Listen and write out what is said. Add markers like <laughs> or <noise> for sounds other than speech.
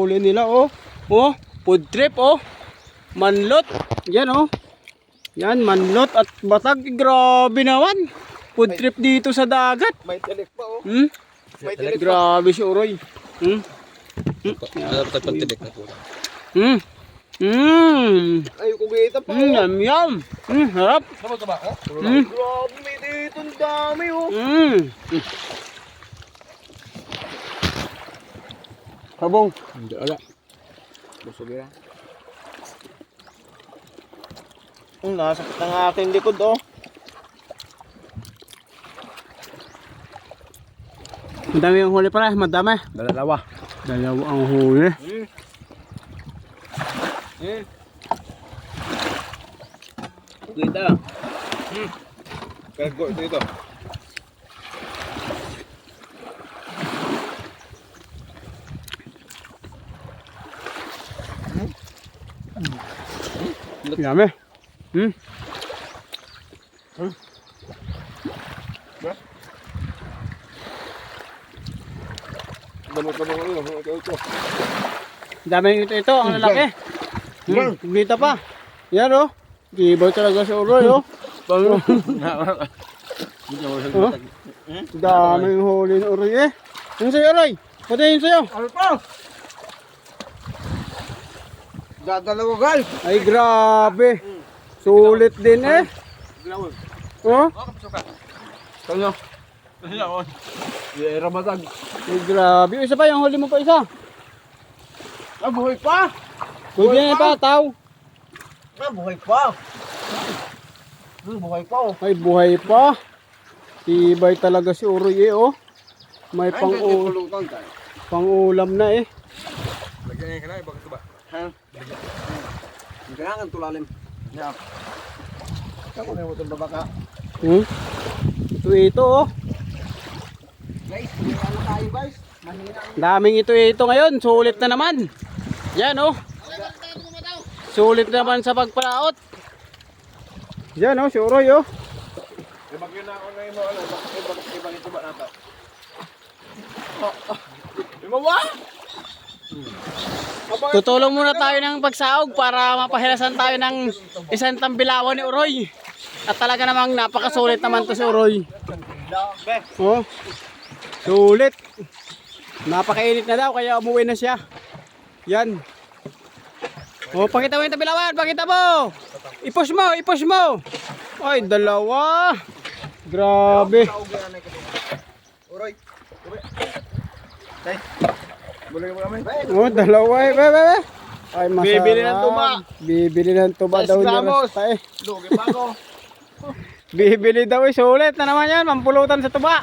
Huli nila oh. Oh, food trip oh. Manlot. Yan oh. Yan, manlot at batag. Grabe naman. Food trip dito sa dagat. May tilik pa oh. Hmm? May tilik pa. Grabe si Uroy. Hmm? Ano pa pagtibik na po? Hmm. Hmm. Ay, kugita pa Hmm, oh. yum yum. Hmm, harap. Ano ba? Hmm. Grabe, may dito ang dami oh. Hmm. Kabong. Hindi ala. Busog yan. Ang nasakit ng aking likod oh. Madami yung huli pala, madami. Dalawa. Dalawa ang huli. Hmm. Hmm. Kugita. Hmm. Kargo dito. Dami. Hmm. Yun. Ito. Dami ito ito, ang lalaki. Hmm. Kumita pa. Yan oh. Giboy talaga si Uroy oh. <laughs> oh. Daming huli ni Uroy eh. Yung sa'yo Uroy. Pati yung sa'yo. Ano pa? Dadalawa gal. Ay grabe. Sulit din eh. Oh. Kanya. Kanya oh. Yera matag. Ay grabe. Isa pa yung huli mo pa isa. Ah, buhay pa. Na pa, tao. Ah, buhay pa. Hmm, buhay pa oh. Ay buhay pa. Tibay talaga si Uroy eh oh. May pang, pulutan tayo. pang ulam na eh. Lagyan ka na, bakit ba? Ha? Kailangan tulalim. Yeah. Ako na mo itong babaka. Hmm? Ito ito oh. Guys, ano tayo guys. Ang Daming ito ito ngayon. Sulit na naman. Yan oh. Sulit naman sa pagpalaot. Yan oh, si Uroy oh. Ibagyo na ako na yung mga ano. Ibag, ibag ito ba nato? Imawa? Tutulong muna tayo ng pagsaog para mapahilasan tayo ng isang tambilawan ni Uroy. At talaga namang napakasulit naman to si Uroy. Oh. Sulit. Napakainit na daw kaya umuwi na siya. Yan. Oh, pakita mo yung tabilawan, pakita mo. I-push mo, i-push mo. Ay, dalawa. Grabe. Uroy. Tay. Oh, dalawa eh. Be, be, be. Ay, masarap. Bibili ng tuba. Bibili ng tuba daw ni gramos. Rasta eh. Lugi pa ako. <laughs> Bibili daw eh. Sulit na naman yan. Mampulutan sa tuba.